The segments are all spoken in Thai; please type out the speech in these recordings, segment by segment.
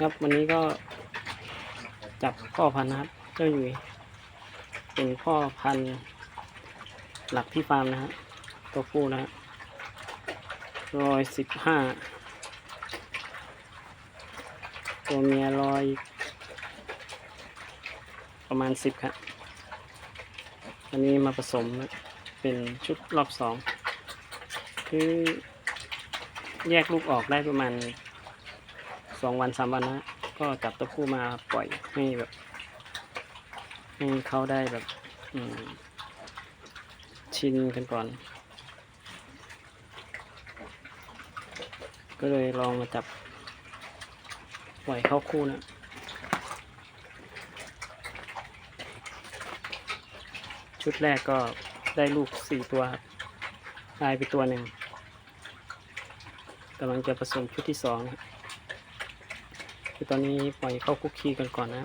ครับวันนี้ก็จับพ่อพันธุ์นะครับ เจ้าหยุยเป็นพ่อพันธุ์หลักที่ฟาร์มนะฮะตัวผู้นะฮะร้อยสิบห้าตัวเมียร้อยประมาณสิบครับอันนี้มาผสมนะเป็นชุดรอบสองคือแยกลูกออกได้ประมาณ สองวันสามวันนะก็จับตัวผู้มาปล่อยให้แบบให้เขาได้แบบอืชินกันก่อน ก็เลยลองมาจับปล่อยเข้าคู่นะชุดแรกก็ได้ลูกสี่ตัวครับตายไปตัวหนึ่งกำลังจะผสมชุดที่สองนะ คือตอนนี้ปล่อยเข้าคุกคีกันก่อนนะ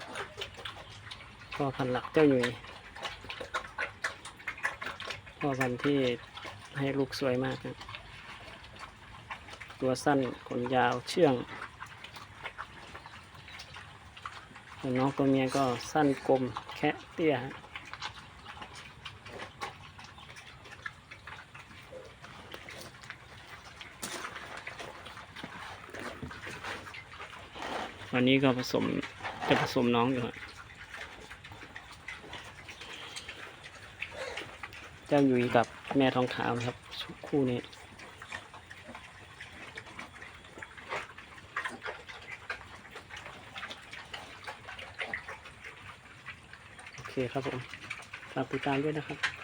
พ่อพันหลักเจ้าอยู่พ่อพันที่ให้ลูกสวยมากนะตัวสั้นขนยาวเชื่องส่วนน้องตัวเมียก็สั้นกลมแคะเตี้ยฮะ วันนี้ก็ผสมจะผสมน้องอยู่ฮะเจ้าหยุยกับแม่ทองขาวครับคู่นี้โอเคครับผมฝากติดตามด้วยนะครับ